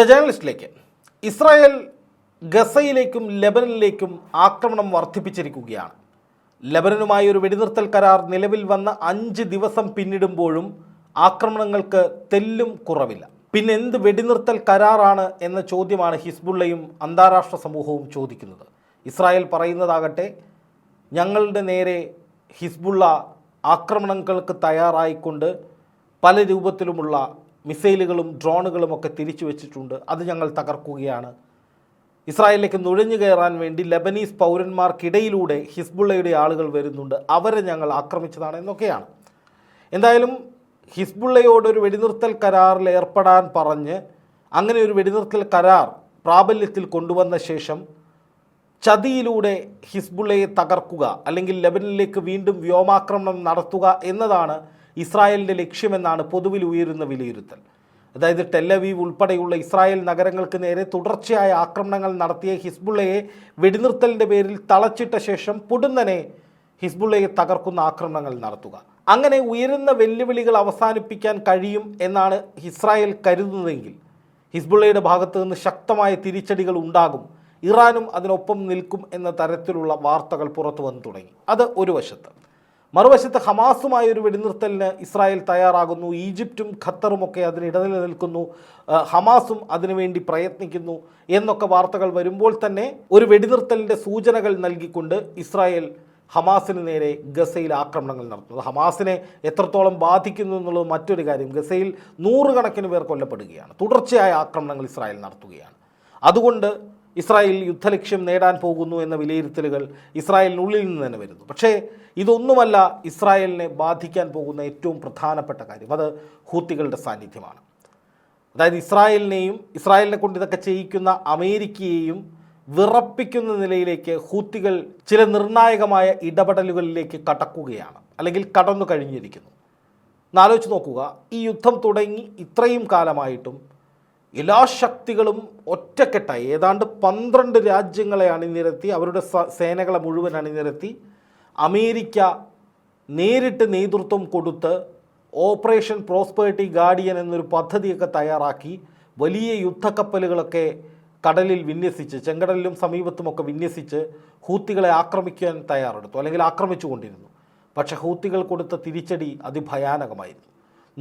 The ജേർണലിസ്റ്റിലേക്ക് Israel ഗസയിലേക്കും ലെബനനിലേക്കും ആക്രമണം വർദ്ധിപ്പിച്ചിരിക്കുകയാണ്. ലെബനനുമായി ഒരു വെടിനിർത്തൽ കരാർ നിലവിൽ വന്ന അഞ്ച് ദിവസം പിന്നിടുമ്പോഴും ആക്രമണങ്ങൾക്ക് തെല്ലും കുറവില്ല. പിന്നെ എന്ത് വെടിനിർത്തൽ കരാറാണ് എന്ന ചോദ്യമാണ് ഹിസ്ബുള്ളയും അന്താരാഷ്ട്ര സമൂഹവും ചോദിക്കുന്നത്. ഇസ്രായേൽ പറയുന്നതാകട്ടെ ഞങ്ങളുടെ നേരെ ഹിസ്ബുള്ള ആക്രമണങ്ങൾക്ക് തയ്യാറായിക്കൊണ്ട് പല രൂപത്തിലുമുള്ള മിസൈലുകളും ഡ്രോണുകളും ഒക്കെ തിരിച്ചു വെച്ചിട്ടുണ്ട്. അത് ഞങ്ങൾ തകർക്കുകയാണ്. ഇസ്രായേലിലേക്ക് നുഴഞ്ഞു കയറാൻ വേണ്ടി ലബനീസ് പൗരന്മാർക്കിടയിലൂടെ ഹിസ്ബുള്ളയുടെ ആളുകൾ വരുന്നുണ്ട്. അവരെ ഞങ്ങൾ ആക്രമിച്ചതാണ് എന്നൊക്കെയാണ്. എന്തായാലും ഹിസ്ബുള്ളയോട് ഒരു വെടിനിർത്തൽ കരാറിൽ ഏർപ്പെടാൻ പറഞ്ഞ് അങ്ങനെ ഒരു വെടിനിർത്തൽ കരാർ പ്രാബല്യത്തിൽ കൊണ്ടുവന്ന ശേഷം ചതിയിലൂടെ ഹിസ്ബുള്ളയെ തകർക്കുക അല്ലെങ്കിൽ ലബനിലേക്ക് വീണ്ടും വ്യോമാക്രമണം നടത്തുക എന്നതാണ് ഇസ്രായേലിന്റെ ലക്ഷ്യമെന്നാണ് പൊതുവിൽ ഉയരുന്ന വിലയിരുത്തൽ. അതായത് ടെല്ലവീവ് ഉൾപ്പെടെയുള്ള ഇസ്രായേൽ നഗരങ്ങൾക്ക് നേരെ തുടർച്ചയായ ആക്രമണങ്ങൾ നടത്തിയ ഹിസ്ബുള്ളയെ വെടിനിർത്തലിന്റെ പേരിൽ തളച്ചിട്ട ശേഷം പൊടുന്നനെ ഹിസ്ബുള്ളയെ തകർക്കുന്ന ആക്രമണങ്ങൾ നടത്തുക. അങ്ങനെ ഉയരുന്ന വെല്ലുവിളികൾ അവസാനിപ്പിക്കാൻ കഴിയും എന്നാണ് ഇസ്രായേൽ കരുതുന്നതെങ്കിൽ ഹിസ്ബുള്ളയുടെ ഭാഗത്തു നിന്ന് ശക്തമായ തിരിച്ചടികൾ ഉണ്ടാകും. ഇറാനും അതിനൊപ്പം നിൽക്കും എന്ന തരത്തിലുള്ള വാർത്തകൾ പുറത്തു വന്നു തുടങ്ങി. അത് ഒരു വശത്ത്. മറുവശത്ത് ഹമാസുമായ ഒരു വെടിനിർത്തലിന് ഇസ്രായേൽ തയ്യാറാകുന്നു ഈജിപ്തും ഖത്തറും ഒക്കെ അതിന് ഇടനില നിൽക്കുന്നു ഹമാസും അതിനുവേണ്ടി പ്രയത്നിക്കുന്നു എന്നൊക്കെ വാർത്തകൾ വരുമ്പോൾ തന്നെ ഒരു വെടിനിർത്തലിന്റെ സൂചനകൾ നൽകിക്കൊണ്ട് ഇസ്രായേൽ ഹമാസിന് നേരെ ഗസയിൽ ആക്രമണങ്ങൾ നടത്തുന്നത് ഹമാസിനെ എത്രത്തോളം ബാധിക്കുന്നു എന്നുള്ളത് മറ്റൊരു കാര്യം ഗസയിൽ നൂറുകണക്കിന് പേർ കൊല്ലപ്പെടുകയാണ്. തുടർച്ചയായ ആക്രമണങ്ങൾ ഇസ്രായേൽ നടത്തുകയാണ്. അതുകൊണ്ട് ഇസ്രായേൽ യുദ്ധലക്ഷ്യം നേടാൻ പോകുന്നു എന്ന വിലയിരുത്തലുകൾ ഇസ്രായേലിനുള്ളിൽ നിന്ന് തന്നെ വരുന്നു. പക്ഷേ ഇതൊന്നുമല്ല ഇസ്രായേലിനെ ബാധിക്കാൻ പോകുന്ന ഏറ്റവും പ്രധാനപ്പെട്ട കാര്യം. അത് ഹൂത്തികളുടെ സാന്നിധ്യമാണ്. അതായത് ഇസ്രായേലിനെയും ഇസ്രായേലിനെ കൊണ്ട് ഇതൊക്കെ ചെയ്യിക്കുന്ന അമേരിക്കയെയും വിറപ്പിക്കുന്ന നിലയിലേക്ക് ഹൂത്തികൾ ചില നിർണായകമായ ഇടപെടലുകളിലേക്ക് കടക്കുകയാണ്. അല്ലെങ്കിൽ കടന്നു കഴിഞ്ഞിരിക്കുന്നു. എന്നാലോചിച്ച് നോക്കുക. ഈ യുദ്ധം തുടങ്ങി ഇത്രയും കാലമായിട്ടും എല്ലാ ശക്തികളും ഒറ്റക്കെട്ടായി. ഏതാണ്ട് പന്ത്രണ്ട് രാജ്യങ്ങളെ അണിനിരത്തി അവരുടെ സേനകളെ മുഴുവൻ അണിനിരത്തി അമേരിക്ക നേരിട്ട് നേതൃത്വം കൊടുത്ത് ഓപ്പറേഷൻ പ്രോസ്പേർട്ടി ഗാർഡിയൻ എന്നൊരു പദ്ധതിയൊക്കെ തയ്യാറാക്കി വലിയ യുദ്ധക്കപ്പലുകളൊക്കെ കടലിൽ വിന്യസിച്ച് ചെങ്കടലിലും സമീപത്തുമൊക്കെ വിന്യസിച്ച് ഹൂത്തികളെ ആക്രമിക്കാൻ തയ്യാറെടുത്തു അല്ലെങ്കിൽ ആക്രമിച്ചുകൊണ്ടിരുന്നു. പക്ഷേ ഹൂത്തികൾ കൊടുത്ത തിരിച്ചടി അതിഭയാനകമായിരുന്നു.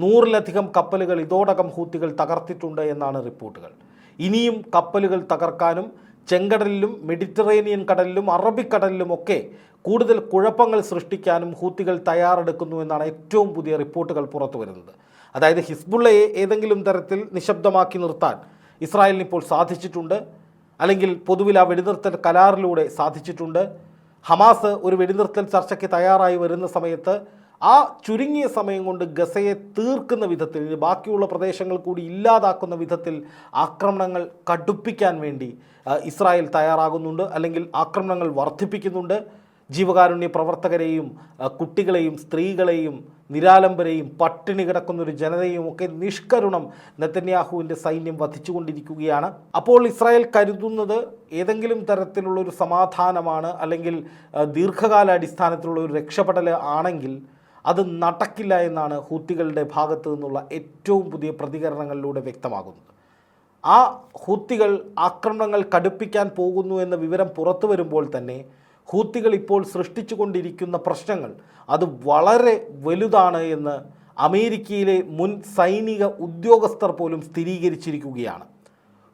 നൂറിലധികം കപ്പലുകൾ ഇതോടകം ഹൂത്തികൾ തകർത്തിട്ടുണ്ട് എന്നാണ് റിപ്പോർട്ടുകൾ. ഇനിയും കപ്പലുകൾ തകർക്കാനും ചെങ്കടലിലും മെഡിറ്ററേനിയൻ കടലിലും അറബിക്കടലിലും ഒക്കെ കൂടുതൽ കുഴപ്പങ്ങൾ സൃഷ്ടിക്കാനും ഹൂത്തികൾ തയ്യാറെടുക്കുന്നു എന്നാണ് ഏറ്റവും പുതിയ റിപ്പോർട്ടുകൾ പുറത്തു വരുന്നത്. അതായത് ഹിസ്ബുള്ളയെ ഏതെങ്കിലും തരത്തിൽ നിശബ്ദമാക്കി നിർത്താൻ ഇസ്രായേലിന് ഇപ്പോൾ സാധിച്ചിട്ടുണ്ട്. അല്ലെങ്കിൽ പൊതുവിൽ ആ വെടിനിർത്തൽ കരാറിലൂടെ സാധിച്ചിട്ടുണ്ട്. ഹമാസ് ഒരു വെടിനിർത്തൽ ചർച്ചയ്ക്ക് തയ്യാറായി വരുന്ന സമയത്ത് ആ ചുരുങ്ങിയ സമയം കൊണ്ട് ഗസയെ തീർക്കുന്ന വിധത്തിൽ ബാക്കിയുള്ള പ്രദേശങ്ങൾ കൂടി ഇല്ലാതാക്കുന്ന വിധത്തിൽ ആക്രമണങ്ങൾ കടുപ്പിക്കാൻ വേണ്ടി ഇസ്രായേൽ തയ്യാറാകുന്നുണ്ട്. അല്ലെങ്കിൽ ആക്രമണങ്ങൾ വർദ്ധിപ്പിക്കുന്നുണ്ട്. ജീവകാരുണ്യ പ്രവർത്തകരെയും കുട്ടികളെയും സ്ത്രീകളെയും നിരാലംബരെയും പട്ടിണി കിടക്കുന്ന ഒരു ജനതയും ഒക്കെ നിഷ്കരുണം നെത്തന്യാഹുവിന്റെ സൈന്യം വധിച്ചുകൊണ്ടിരിക്കുകയാണ്. അപ്പോൾ ഇസ്രായേൽ കരുതുന്നത് ഏതെങ്കിലും തരത്തിലുള്ള ഒരു സമാധാനമാണ് അല്ലെങ്കിൽ ദീർഘകാലാടിസ്ഥാനത്തിലുള്ള ഒരു രക്ഷപ്പെടൽ ആണെങ്കിൽ അത് നടക്കില്ല എന്നാണ് ഹൂത്തികളുടെ ഭാഗത്തു നിന്നുള്ള ഏറ്റവും പുതിയ പ്രതികരണങ്ങളിലൂടെ വ്യക്തമാകുന്നത്. ആ ഹൂത്തികൾ ആക്രമണങ്ങൾ കടുപ്പിക്കാൻ പോകുന്നു എന്ന വിവരം പുറത്തു വരുമ്പോൾ തന്നെ ഹൂത്തികൾ ഇപ്പോൾ സൃഷ്ടിച്ചുകൊണ്ടിരിക്കുന്ന പ്രശ്നങ്ങൾ അത് വളരെ വലുതാണ് എന്ന് അമേരിക്കയിലെ മുൻ സൈനിക ഉദ്യോഗസ്ഥർ പോലും സ്ഥിരീകരിച്ചിരിക്കുകയാണ്.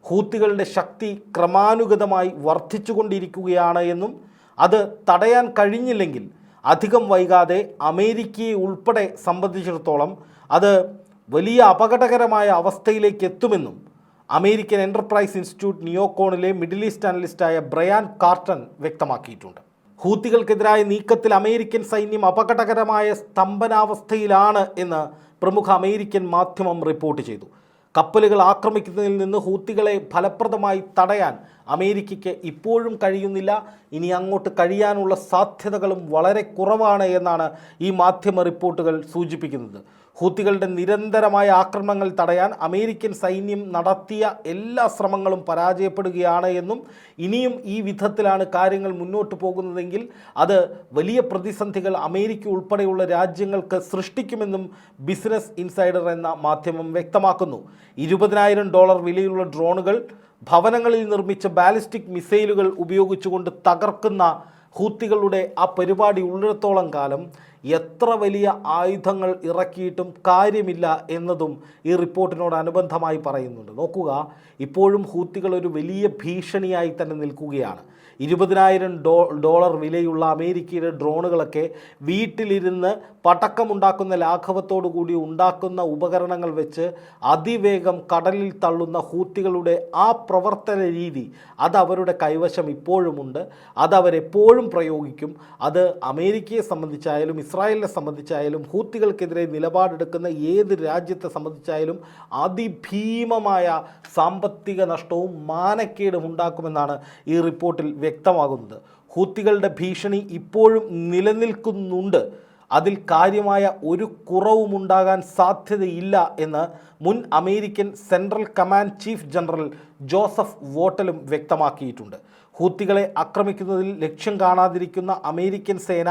ഹൂത്തികളുടെ ശക്തി ക്രമാനുഗതമായി വർദ്ധിച്ചുകൊണ്ടിരിക്കുകയാണ് എന്നും അത് തടയാൻ കഴിഞ്ഞില്ലെങ്കിൽ അധികം വൈകാതെ അമേരിക്കയെ ഉൾപ്പെടെ സംബന്ധിച്ചിടത്തോളം അത് വലിയ അപകടകരമായ അവസ്ഥയിലേക്ക് എത്തുമെന്നും അമേരിക്കൻ എന്റർപ്രൈസ് ഇൻസ്റ്റിറ്റ്യൂട്ട് നിയോക്കോണിലെ മിഡിൽ ഈസ്റ്റ് അനലിസ്റ്റായ ബ്രയാൻ കാർട്ടൺ വ്യക്തമാക്കിയിട്ടുണ്ട്. ഹൂത്തികൾക്കെതിരായ നീക്കത്തിൽ അമേരിക്കൻ സൈന്യം അപകടകരമായ സ്തംഭനാവസ്ഥയിലാണ് എന്ന് പ്രമുഖ അമേരിക്കൻ മാധ്യമം റിപ്പോർട്ട് ചെയ്തു. കപ്പലുകൾ ആക്രമിക്കുന്നതിൽ നിന്ന് ഹൂത്തികളെ ഫലപ്രദമായി തടയാൻ അമേരിക്കയ്ക്ക് ഇപ്പോഴും കഴിയുന്നില്ല. ഇനി അങ്ങോട്ട് കഴിയാനുള്ള സാധ്യതകളും വളരെ കുറവാണ് എന്നാണ് ഈ മാധ്യമ റിപ്പോർട്ടുകൾ സൂചിപ്പിക്കുന്നത്. ഹൂത്തികളുടെ നിരന്തരമായ ആക്രമണങ്ങൾ തടയാൻ അമേരിക്കൻ സൈന്യം നടത്തിയ എല്ലാ ശ്രമങ്ങളും പരാജയപ്പെടുകയാണ് എന്നും ഇനിയും ഈ വിധത്തിലാണ് കാര്യങ്ങൾ മുന്നോട്ട് പോകുന്നതെങ്കിൽ അത് വലിയ പ്രതിസന്ധികൾ അമേരിക്ക ഉൾപ്പെടെയുള്ള രാജ്യങ്ങൾക്ക് സൃഷ്ടിക്കുമെന്നും ബിസിനസ് ഇൻസൈഡർ എന്ന മാധ്യമം വ്യക്തമാക്കുന്നു. ഇരുപതിനായിരം ഡോളർ വിലയുള്ള ഡ്രോണുകൾ ഭവനങ്ങളിൽ നിർമ്മിച്ച ബാലിസ്റ്റിക് മിസൈലുകൾ ഉപയോഗിച്ചുകൊണ്ട് തകർക്കുന്ന ഹൂത്തികളുടെ ആ പരിപാടി ഉള്ളിടത്തോളം കാലം എത്ര വലിയ ആയുധങ്ങൾ ഇറക്കിയിട്ടും കാര്യമില്ല എന്നതും ഈ റിപ്പോർട്ടിനോടനുബന്ധമായി പറയുന്നുണ്ട്. നോക്കുക ഇപ്പോഴും ഹൂത്തികൾ ഒരു വലിയ ഭീഷണിയായി തന്നെ നിൽക്കുകയാണ്. ഇരുപതിനായിരം ഡോ ഡോളർ വിലയുള്ള അമേരിക്കയുടെ ഡ്രോണുകളൊക്കെ വീട്ടിലിരുന്ന് പടക്കമുണ്ടാക്കുന്ന ലാഘവത്തോടു കൂടി ഉണ്ടാക്കുന്ന ഉപകരണങ്ങൾ വെച്ച് അതിവേഗം കടലിൽ തള്ളുന്ന ഹൂത്തികളുടെ ആ പ്രവർത്തന രീതി അത് അവരുടെ കൈവശം ഇപ്പോഴുമുണ്ട്. അത് അവരെപ്പോഴും പ്രയോഗിക്കും. അത് അമേരിക്കയെ സംബന്ധിച്ചായാലും ഇസ്രായേലിനെ സംബന്ധിച്ചായാലും ഹൂത്തികൾക്കെതിരെ നിലപാടെടുക്കുന്ന ഏത് രാജ്യത്തെ സംബന്ധിച്ചായാലും അതിഭീമമായ സാമ്പത്തിക നഷ്ടവും മാനക്കേടും ഉണ്ടാക്കുമെന്നാണ് ഈ റിപ്പോർട്ടിൽ വ്യക്തമാകുന്നത്. ഹൂത്തികളുടെ ഭീഷണി ഇപ്പോഴും നിലനിൽക്കുന്നുണ്ട്. അതിൽ കാര്യമായ ഒരു കുറവുമുണ്ടാകാൻ സാധ്യതയില്ല എന്ന് മുൻ American Central Command chief general Joseph വോട്ടലും വ്യക്തമാക്കിയിട്ടുണ്ട്. ഹൂത്തികളെ ആക്രമിക്കുന്നതിൽ ലക്ഷ്യം കാണാതിരിക്കുന്ന അമേരിക്കൻ സേന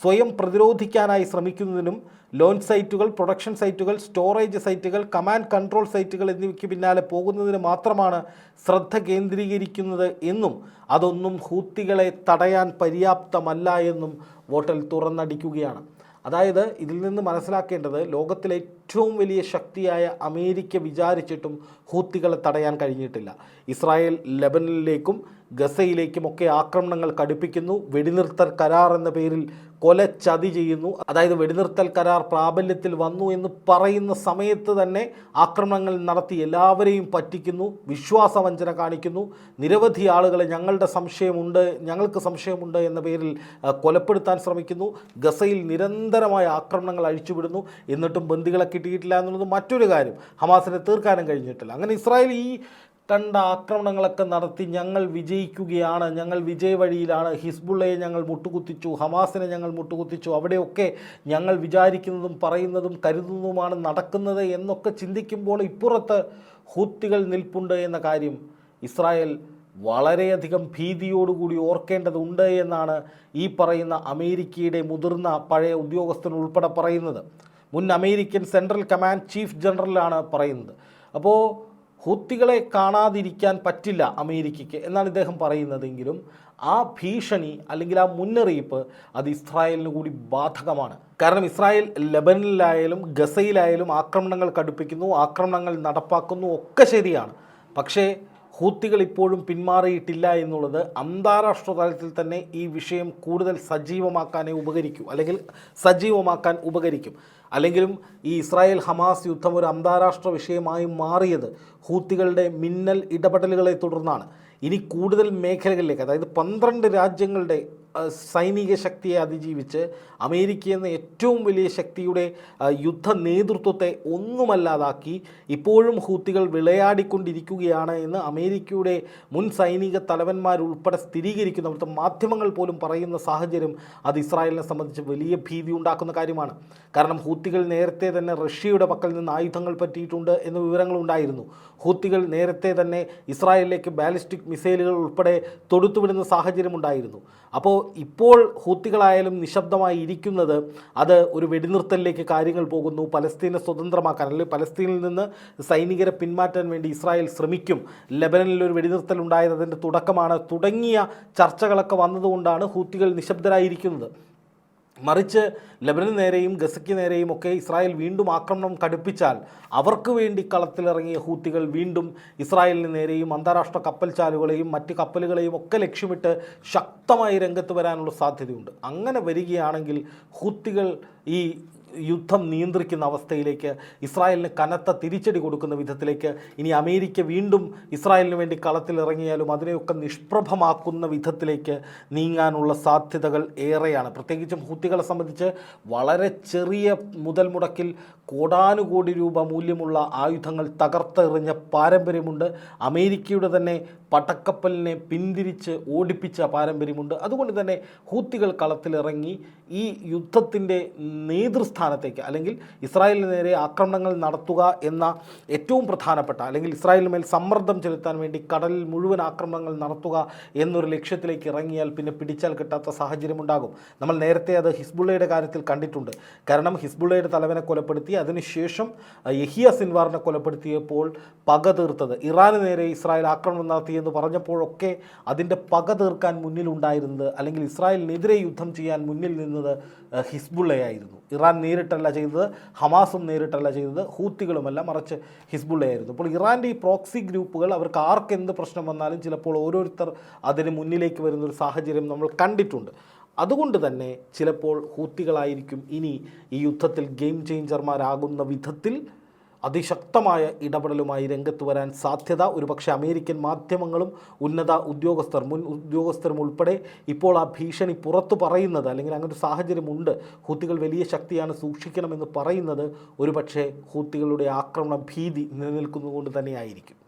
സ്വയം പ്രതിരോധിക്കാനായി ശ്രമിക്കുന്നതിനും ലോഞ്ച് സൈറ്റുകൾ പ്രൊഡക്ഷൻ സൈറ്റുകൾ സ്റ്റോറേജ് സൈറ്റുകൾ കമാൻഡ് കൺട്രോൾ സൈറ്റുകൾ എന്നിവയ്ക്ക് പിന്നാലെ പോകുന്നതിന് മാത്രമാണ് ശ്രദ്ധ കേന്ദ്രീകരിക്കുന്നത് എന്നും അതൊന്നും ഹൂത്തികളെ തടയാൻ പര്യാപ്തമല്ല എന്നും വോട്ടൽ തുറന്നടിക്കുകയാണ്. അതായത് ഇതിൽ നിന്ന് മനസ്സിലാക്കേണ്ടത് ലോകത്തിലെ ഏറ്റവും വലിയ ശക്തിയായ അമേരിക്ക വിചാരിച്ചിട്ടും ഹൂത്തികളെ തടയാൻ കഴിഞ്ഞിട്ടില്ല. ഇസ്രായേൽ ലെബനനിലേക്കും ഗസയിലേക്കുമൊക്കെ ആക്രമണങ്ങൾ കടുപ്പിക്കുന്നു. വെടിനിർത്തൽ കരാർ എന്ന പേരിൽ കൊല ചതി ചെയ്യുന്നു. അതായത് വെടിനിർത്തൽ കരാർ പ്രാബല്യത്തിൽ വന്നു എന്ന് പറയുന്ന സമയത്ത് തന്നെ ആക്രമണങ്ങൾ നടത്തി എല്ലാവരെയും പറ്റിക്കുന്നു. വിശ്വാസവഞ്ചന കാണിക്കുന്നു. നിരവധി ആളുകളെ ഞങ്ങളുടെ സംശയമുണ്ട് ഞങ്ങൾക്ക് സംശയമുണ്ട് എന്ന പേരിൽ കൊലപ്പെടുത്താൻ ശ്രമിക്കുന്നു. ഗസയിൽ നിരന്തരമായ ആക്രമണങ്ങൾ അഴിച്ചുവിടുന്നു. എന്നിട്ടും ബന്ദികളെ കിട്ടിയിട്ടില്ല എന്നുള്ളത് മറ്റൊരു കാര്യം. ഹമാസിനെ തീർക്കാനും കഴിഞ്ഞിട്ടില്ല. അങ്ങനെ ഇസ്രായേൽ ഈ കണ്ട ആക്രമണങ്ങളൊക്കെ നടത്തി ഞങ്ങൾ വിജയിക്കുകയാണ് ഞങ്ങൾ വിജയവഴിയിലാണ് ഹിസ്ബുള്ളയെ ഞങ്ങൾ മുട്ടുകുത്തിച്ചു ഹമാസിനെ ഞങ്ങൾ മുട്ടുകുത്തിച്ചു. അവിടെയൊക്കെ ഞങ്ങൾ വിചാരിക്കുന്നതും പറയുന്നതും കരുതുന്നതുമാണ് നടക്കുന്നത് എന്നൊക്കെ ചിന്തിക്കുമ്പോൾ ഇപ്പുറത്ത് ഹൂത്തികൾ നിൽപ്പുണ്ട് എന്ന കാര്യം ഇസ്രായേൽ വളരെയധികം ഭീതിയോടുകൂടി ഓർക്കേണ്ടതുണ്ട് എന്നാണ് ഈ പറയുന്ന അമേരിക്കയുടെ മുതിർന്ന പഴയ ഉദ്യോഗസ്ഥൻ ഉൾപ്പെടെ പറയുന്നത്. മുൻ അമേരിക്കൻ സെൻട്രൽ കമാൻഡ് ചീഫ് ജനറലാണ് പറയുന്നത്. അപ്പോൾ ഹൂത്തികളെ കാണാതിരിക്കാൻ പറ്റില്ല അമേരിക്കയ്ക്ക് എന്നാണ് ഇദ്ദേഹം പറയുന്നതെങ്കിലും ആ ഭീഷണി അല്ലെങ്കിൽ ആ മുന്നറിയിപ്പ് അത് ഇസ്രായേലിന് കൂടി ബാധകമാണ്. കാരണം ഇസ്രായേൽ ലെബനിലായാലും ഗസയിലായാലും ആക്രമണങ്ങൾ കടുപ്പിക്കുന്നു ആക്രമണങ്ങൾ നടപ്പാക്കുന്നു ഒക്കെ ശരിയാണ്. പക്ഷേ ഹൂത്തികൾ ഇപ്പോഴും പിന്മാറിയിട്ടില്ല എന്നുള്ളത് അന്താരാഷ്ട്ര തലത്തിൽ തന്നെ ഈ വിഷയം കൂടുതൽ സജീവമാക്കാനേ ഉപകരിക്കൂ. അല്ലെങ്കിൽ സജീവമാക്കാൻ ഉപകരിക്കും. അല്ലെങ്കിലും ഈ ഇസ്രായേൽ ഹമാസ് യുദ്ധം ഒരു അന്താരാഷ്ട്ര വിഷയമായി മാറിയത് ഹൂത്തികളുടെ മിന്നൽ ഇടപെടലുകളെ തുടർന്നാണ്. ഇനി കൂടുതൽ മേഖലകളിലേക്ക് അതായത് പന്ത്രണ്ട് രാജ്യങ്ങളുടെ സൈനിക ശക്തിയെ അതിജീവിച്ച് അമേരിക്ക എന്ന ഏറ്റവും വലിയ ശക്തിയുടെ യുദ്ധ നേതൃത്വത്തെ ഒന്നുമല്ലാതാക്കി ഇപ്പോഴും ഹൂത്തികൾ വിളയാടിക്കൊണ്ടിരിക്കുകയാണ് എന്ന് അമേരിക്കയുടെ മുൻ സൈനിക തലവന്മാരുൾപ്പെടെ സ്ഥിരീകരിക്കുന്ന അവിടുത്തെ മാധ്യമങ്ങൾ പോലും പറയുന്ന സാഹചര്യം അത് ഇസ്രായേലിനെ സംബന്ധിച്ച് വലിയ ഭീതി ഉണ്ടാക്കുന്ന കാര്യമാണ്. കാരണം ഹൂത്തികൾ നേരത്തെ തന്നെ റഷ്യയുടെ പക്കൽ നിന്ന് ആയുധങ്ങൾ പറ്റിയിട്ടുണ്ട് എന്ന വിവരങ്ങൾ ഉണ്ടായിരുന്നു. ഹൂത്തികൾ നേരത്തെ തന്നെ ഇസ്രായേലിലേക്ക് ബാലിസ്റ്റിക് മിസൈലുകൾ ഉൾപ്പെടെ തൊടുത്തുവിടുന്ന സാഹചര്യമുണ്ടായിരുന്നു അപ്പോൾ ഇപ്പോൾ ഹൂത്തികളായാലും നിശബ്ദമായി ഇരിക്കുന്നത് അത് ഒരു വെടിനിർത്തലിലേക്ക് കാര്യങ്ങൾ പോകുന്നു. പലസ്തീനെ സ്വതന്ത്രമാക്കാൻ അല്ലെങ്കിൽ പലസ്തീനിൽ നിന്ന് സൈനികരെ പിന്മാറ്റാൻ വേണ്ടി ഇസ്രായേൽ ശ്രമിക്കും. ലെബനനിൽ ഒരു വെടിനിർത്തൽ ഉണ്ടായത് അതിന്റെ തുടക്കമാണ്. തുടങ്ങിയ ചർച്ചകളൊക്കെ വന്നതുകൊണ്ടാണ് ഹൂത്തികൾ നിശബ്ദരായിരിക്കുന്നത്. മറിച്ച് ലബനന് നേരെയും ഗസയ്ക്ക് നേരെയും ഒക്കെ ഇസ്രായേൽ വീണ്ടും ആക്രമണം കടുപ്പിച്ചാൽ അവർക്ക് വേണ്ടി കളത്തിലിറങ്ങിയ ഹൂത്തികൾ വീണ്ടും ഇസ്രായേലിന് നേരെയും അന്താരാഷ്ട്ര കപ്പൽ ചാലുകളെയും മറ്റ് കപ്പലുകളെയും ഒക്കെ ലക്ഷ്യമിട്ട് ശക്തമായി രംഗത്ത് വരാനുള്ള സാധ്യതയുണ്ട്. അങ്ങനെ വരികയാണെങ്കിൽ ഹൂത്തികൾ ഈ യുദ്ധം നിയന്ത്രിക്കുന്ന അവസ്ഥയിലേക്ക് ഇസ്രായേലിന് കനത്ത തിരിച്ചടി കൊടുക്കുന്ന വിധത്തിലേക്ക് ഇനി അമേരിക്ക വീണ്ടും ഇസ്രായേലിന് വേണ്ടി കളത്തിലിറങ്ങിയാലും അതിനെയൊക്കെ നിഷ്പ്രഭമാക്കുന്ന വിധത്തിലേക്ക് നീങ്ങാനുള്ള സാധ്യതകൾ ഏറെയാണ്. പ്രത്യേകിച്ചും ഹൂത്തികളെ സംബന്ധിച്ച് വളരെ ചെറിയ മുതൽ മുടക്കിൽ കോടാനുകോടി രൂപ മൂല്യമുള്ള ആയുധങ്ങൾ തകർത്തെറിഞ്ഞ പാരമ്പര്യമുണ്ട്. അമേരിക്കയുടെ തന്നെ പടക്കപ്പലിനെ പിന്തിരിച്ച് ഓടിപ്പിച്ച പാരമ്പര്യമുണ്ട്. അതുകൊണ്ട് തന്നെ ഹൂത്തികൾ കളത്തിലിറങ്ങി ഈ യുദ്ധത്തിന്റെ നേതൃസ്ഥാനം സ്ഥാനത്തേക്ക് അല്ലെങ്കിൽ ഇസ്രായേലിന് നേരെ ആക്രമണങ്ങൾ നടത്തുക എന്ന ഏറ്റവും പ്രധാനപ്പെട്ട അല്ലെങ്കിൽ ഇസ്രായേലിന് മേൽ സമ്മർദ്ദം ചെലുത്താൻ വേണ്ടി കടലിൽ മുഴുവൻ ആക്രമണങ്ങൾ നടത്തുക എന്നൊരു ലക്ഷ്യത്തിലേക്ക് ഇറങ്ങിയാൽ പിന്നെ പിടിച്ചാൽ കിട്ടാത്ത സാഹചര്യമുണ്ടാകും നമ്മൾ നേരത്തെ അത് ഹിസ്ബുള്ളയുടെ കാര്യത്തിൽ കണ്ടിട്ടുണ്ട്. കാരണം ഹിസ്ബുള്ളയുടെ തലവനെ കൊലപ്പെടുത്തി അതിനുശേഷം യഹിയ സിൻവാറിനെ കൊലപ്പെടുത്തിയപ്പോൾ പക തീർത്തത്. ഇറാന് നേരെ ഇസ്രായേൽ ആക്രമണം നടത്തിയെന്ന് പറഞ്ഞപ്പോഴൊക്കെ അതിന്റെ പക തീർക്കാൻ മുന്നിലുണ്ടായിരുന്നത് അല്ലെങ്കിൽ ഇസ്രായേലിനെതിരെ യുദ്ധം ചെയ്യാൻ മുന്നിൽ നിന്നത് ഹിസ്ബുള്ളയായിരുന്നു. ഇറാൻ നേരിട്ടല്ല ചെയ്തത് ഹമാസും നേരിട്ടല്ല ചെയ്തത് ഹൂത്തികളുമല്ല മറിച്ച് ഹിസ്ബുള്ളയായിരുന്നു. അപ്പോൾ ഇറാന്റെ ഈ പ്രോക്സി ഗ്രൂപ്പുകൾ അവർക്ക് ആർക്ക് എന്ത് പ്രശ്നം വന്നാലും ചിലപ്പോൾ ഓരോരുത്തർ അതിന് മുന്നിലേക്ക് വരുന്നൊരു സാഹചര്യം നമ്മൾ കണ്ടിട്ടുണ്ട്. അതുകൊണ്ട് തന്നെ ചിലപ്പോൾ ഹൂത്തികളായിരിക്കും ഇനി ഈ യുദ്ധത്തിൽ ഗെയിം ചേഞ്ചർമാരാകുന്ന വിധത്തിൽ അതിശക്തമായ ഇടപെടലുമായി രംഗത്ത് വരാൻ സാധ്യത. ഒരുപക്ഷെ അമേരിക്കൻ മാധ്യമങ്ങളും ഉന്നത ഉദ്യോഗസ്ഥർ മുൻ ഉദ്യോഗസ്ഥരും ഉൾപ്പെടെ ഇപ്പോൾ ആ ഭീഷണി പുറത്തു പറയുന്നത് അല്ലെങ്കിൽ അങ്ങനെ ഒരു സാഹചര്യമുണ്ട്. ഹൂത്തികൾ വലിയ ശക്തിയാണ് സൂക്ഷിക്കണമെന്ന് പറയുന്നത്. ഒരുപക്ഷെ ഹൂത്തികളുടെ ആക്രമണ ഭീതി നിലനിൽക്കുന്നതുകൊണ്ട് തന്നെയായിരിക്കും.